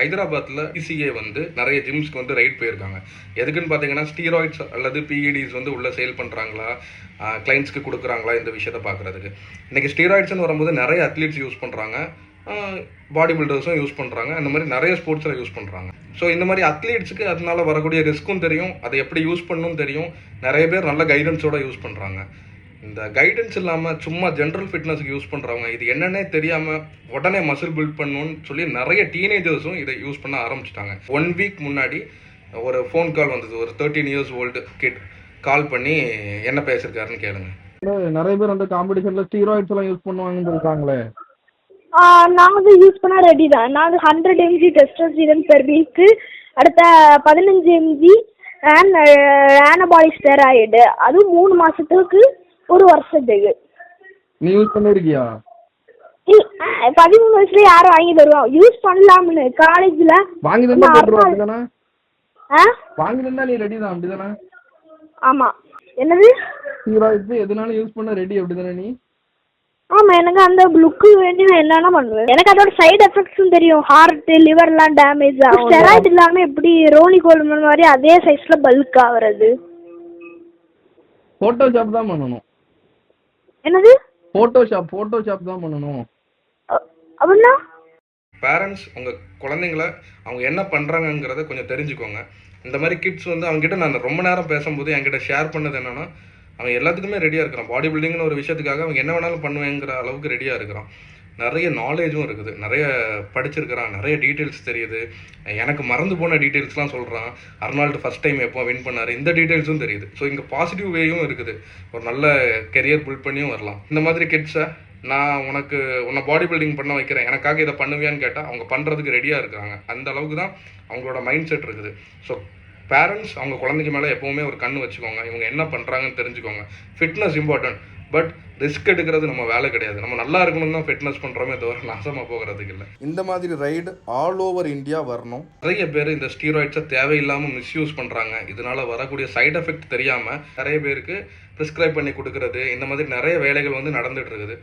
ஹைதராபாத்தில் பிசிஏ வந்து நிறைய ஜிம்ஸ்க்கு வந்து ரைட் போயிருக்காங்க. எதுக்குன்னு பார்த்தீங்கன்னா ஸ்டீராய்ட்ஸ் அல்லது பிஇடிஸ் வந்து உள்ள சேல் பண்ணுறாங்களா கிளைண்ட்ஸ்க்கு கொடுக்குறாங்களா இந்த விஷயத்தை பார்க்குறதுக்கு இன்றைக்கி ஸ்டீராய்ட்ஸ்னு வரும்போது நிறைய அத்லீட்ஸ் யூஸ் பண்ணுறாங்க பாடி பில்டர்ஸும் யூஸ் பண்ணுறாங்க அந்த மாதிரி நிறைய ஸ்போர்ட்ஸில் யூஸ் பண்ணுறாங்க ஸோ இந்த மாதிரி அத்லீட்ஸுக்கு அதனால வரக்கூடிய ரிஸ்க்கும் தெரியும். அதை எப்படி யூஸ் பண்ணணும் தெரியும். நிறைய பேர் நல்ல கைடன்ஸோட யூஸ் பண்ணுறாங்க இந்த கைடன்ஸ் இல்லாமல் சும்மா ஜென்ரல் ஃபிட்னஸ்க்கு யூஸ் பண்ணுறவங்க இது என்னன்னே தெரியாமல் உடனே மசில் பில்ட் பண்ணணும்னு சொல்லி நிறைய டீனேஜர்ஸும் இதை யூஸ் பண்ண ஆரம்பிச்சிட்டாங்க. ஒன் வீக் முன்னாடி ஒரு ஃபோன் கால் வந்தது. ஒரு thirteen years old kid call பண்ணி என்ன பேசியிருக்காருன்னு கேளுங்க. நிறைய பேர் அந்த காம்படிஷன்ல ஸ்டீராய்ட்ஸ் எல்லாம் யூஸ் பண்ணுவாங்கன்னு நான் வந்து யூஸ் பண்ண ரெடி தான். நான் வந்து hundred mg testosterone per week அடுத்த பதினஞ்சு எம்ஜி அண்ட் ஆனபாடி ஸ்டெராய்டு அதுவும் மூணு மாதத்துக்கு ஒரு வருஷத்துக்கு நீ யூஸ் பண்ணிருக்கியா? பதிமூணு வயசுல யாரும் வாங்கி தருவாங்க யூஸ் பண்ணலாம்னு காலேஜில் வாங்கி தந்தா போட்டுருவா அப்படிதானே? ஆ? வாங்கி தந்தா நீ ரெடி தான் அப்படிதானே? ஆமாம் என்னது? எதுனாலும் யூஸ் பண்ண ரெடி அப்படிதானே நீ? ஆமாம் எனக்கு அந்த லுக்கு வேண்டி நான் என்னென்ன பண்ணுவேன் எனக்கு அதோட சைடு எஃபெக்ட்ஸும் தெரியும். ஹார்ட் லிவர்லாம் டேமேஜ் ஆகும். ஸ்டெராய்டு இல்லாமல் எப்படி ரோனி கோல்மன் மாதிரி அதே சைஸில் பல்க் ஆகுறது? போட்டோஷாப் தான் பண்ணணும். என்னது? போட்டோஷாப் போட்டோஷாப் தான் பண்ணணும். அ- அப்படின்னா பேரண்ட்ஸ் உங்கள் குழந்தைங்கள அவங்க என்ன பண்ணுறாங்கங்கிறத கொஞ்சம் தெரிஞ்சுக்கோங்க. இந்த மாதிரி கிட்ஸ் வந்து அவங்ககிட்ட நான் ரொம்ப நேரம் பேசும்போது என்கிட்ட ஷேர் பண்ணது என்னன்னா அவன் எல்லாத்துக்குமே ரெடியாக இருக்கிறான். பாடி பில்டிங்னு ஒரு விஷயத்துக்காக அவங்க என்ன வேணாலும் பண்ணுவேங்கிற அளவுக்கு ரெடியாக இருக்கிறான். நிறைய நாலேஜும் இருக்குது. நிறைய படிச்சிருக்கிறான். நிறைய டீட்டெயில்ஸ் தெரியுது. எனக்கு மறந்து போன டீட்டெயில்ஸ்லாம் சொல்கிறான் அர்னால்டு ஃபஸ்ட் டைம் எப்போ வின் பண்ணார்? இந்த டீட்டெயில்ஸும் தெரியுது. ஸோ இங்கே பாசிட்டிவ் வேயும் இருக்குது. ஒரு நல்ல கெரியர் பில்ட் பண்ணியும் வரலாம். இந்த மாதிரி கிட்ஸை நான் உனக்கு உன்னை பாடி பில்டிங் பண்ண வைக்கிறேன். எனக்காக இதை பண்ணுவியான்னு கேட்டால் அவங்க பண்ணுறதுக்கு ரெடியாக இருக்காங்க அந்த அளவுக்கு தான் அவங்களோட மைண்ட் செட் இருக்குது. ஸோ பேரண்ட்ஸ் அவங்க குழந்தைக்கு மேலே எப்போவுமே ஒரு கண்ணு வச்சுக்கோங்க. இவங்க என்ன பண்ணுறாங்கன்னு தெரிஞ்சுக்கோங்க. ஃபிட்னஸ் இம்பார்ட்டன்ட் பட் ரிஸ்க் எடுக்கிறது நம்ம வேலை கிடையாது. நம்ம நல்லா இருக்கணும் தான் ஃபிட்னஸ் பண்ணுறோமே தவிர நாசமாக போகிறதுக்கு இல்லை. இந்த மாதிரி ரைடு ஆல் ஓவர் இந்தியா வரணும். நிறைய பேர் இந்த ஸ்டீராய்ட்ஸை தேவையில்லாமல் மிஸ்யூஸ் பண்ணுறாங்க இதனால வரக்கூடிய சைடு எஃபெக்ட் தெரியாமல் நிறைய பேருக்கு ப்ரிஸ்கிரைப் பண்ணி கொடுக்கறது இந்த மாதிரி நிறைய வேலைகள் வந்து நடந்துட்டு இருக்குது.